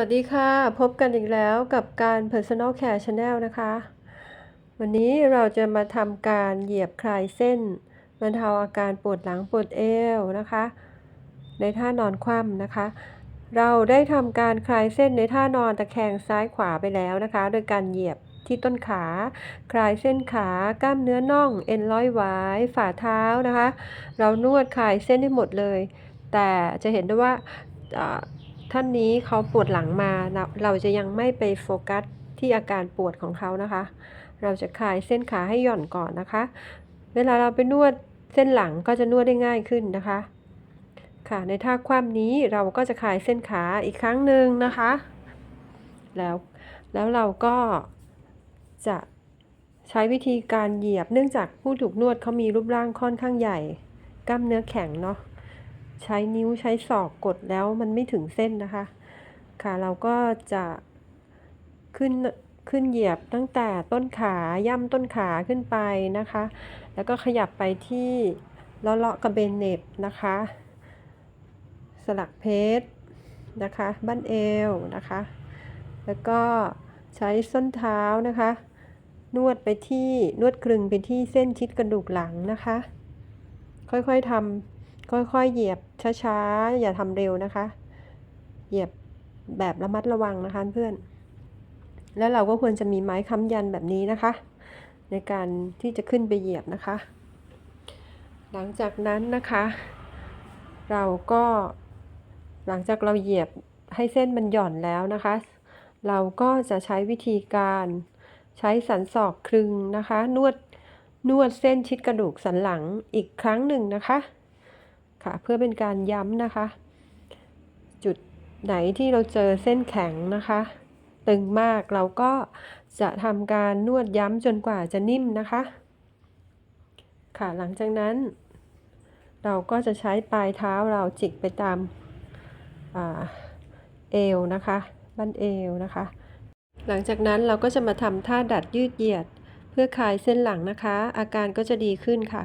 วัสดีค่ะ พบกันอีกแล้วกับการ Personal Care Channel นะคะ วันนี้เราจะมาทำการเหยียบคลายเส้นบรรเทาอาการปวดหลังปวดเอวนะคะ ในท่านอนคว่ำนะคะ เราได้ทำการคลายเส้นในท่านอนตะแคงซ้ายขวาไปแล้วนะคะ โดยการเหยียบที่ต้นขา คลายเส้นขากล้ามเนื้อน่อง เอ็นร้อยหวาย ฝ่าเท้านะคะ เรานวดคลายเส้นให้หมดเลย แต่จะเห็นได้ว่าอ่า ท่านนี้เขาปวดหลังมา เราจะยังไม่ไปโฟกัสที่อาการปวดของเขานะคะ เราจะคลายเส้นขาให้หย่อนก่อนนะคะ เวลาเราไปนวดเส้นหลังก็จะนวดได้ง่ายขึ้นนะคะ ค่ะ ในท่าคว่ำนี้เราก็จะคลายเส้นขาอีกครั้งหนึ่งนะคะ แล้วแล้วเราก็จะใช้วิธีการเหยียบเนื่องจากผู้ถูกนวดเขามีรูปร่างค่อนข้างใหญ่ กล้ามเนื้อแข็งเนาะ ใช้นิ้วใช้ศอกกดแล้วมันไม่ถึงเส้นนะคะ ค่ะเราก็จะขึ้นขึ้นเหยียบตั้งแต่ต้นขาย่ำต้นขาขึ้นไปนะคะ แล้วก็ขยับไปที่เลาะเลาะกระเบนเน็บนะคะ สลักเพชรนะคะ บั้นเอวนะคะ แล้วก็ใช้ส้นเท้านะคะ นวดไปที่นวดคลึงไปที่เส้นชิดกระดูกหลังนะคะ ค่อยๆทำ ค่อยๆ เหยียบช้าๆ อย่าทำเร็วนะคะ เหยียบแบบระมัดระวังนะคะเพื่อน แล้วเราก็ควรจะมีไม้ค้ำยันแบบนี้นะคะ ในการที่จะขึ้นไปเหยียบนะคะ หลังจากนั้นนะคะ เราก็หลังจากเราเหยียบให้เส้นมันหย่อนแล้วนะคะ เราก็จะใช้วิธีการใช้สันศอกคลึงนะคะ นวดนวดเส้นชิดกระดูกสันหลังอีกครั้งหนึ่งนะคะ ค่ะเพื่อเป็นการย้ำนะคะ จุดไหนที่เราเจอเส้นแข็งนะคะ ตึงมากเราก็จะทำการนวดย้ำจนกว่าจะนิ่มนะคะ ค่ะหลังจากนั้น เราก็จะใช้ปลายเท้าเราจิกไปตามเอวนะคะบั้นเอวนะคะ หลังจากนั้นเราก็จะมาทำท่าดัดยืดเหยียด เพื่อคลายเส้นหลังนะคะ อาการก็จะดีขึ้นค่ะ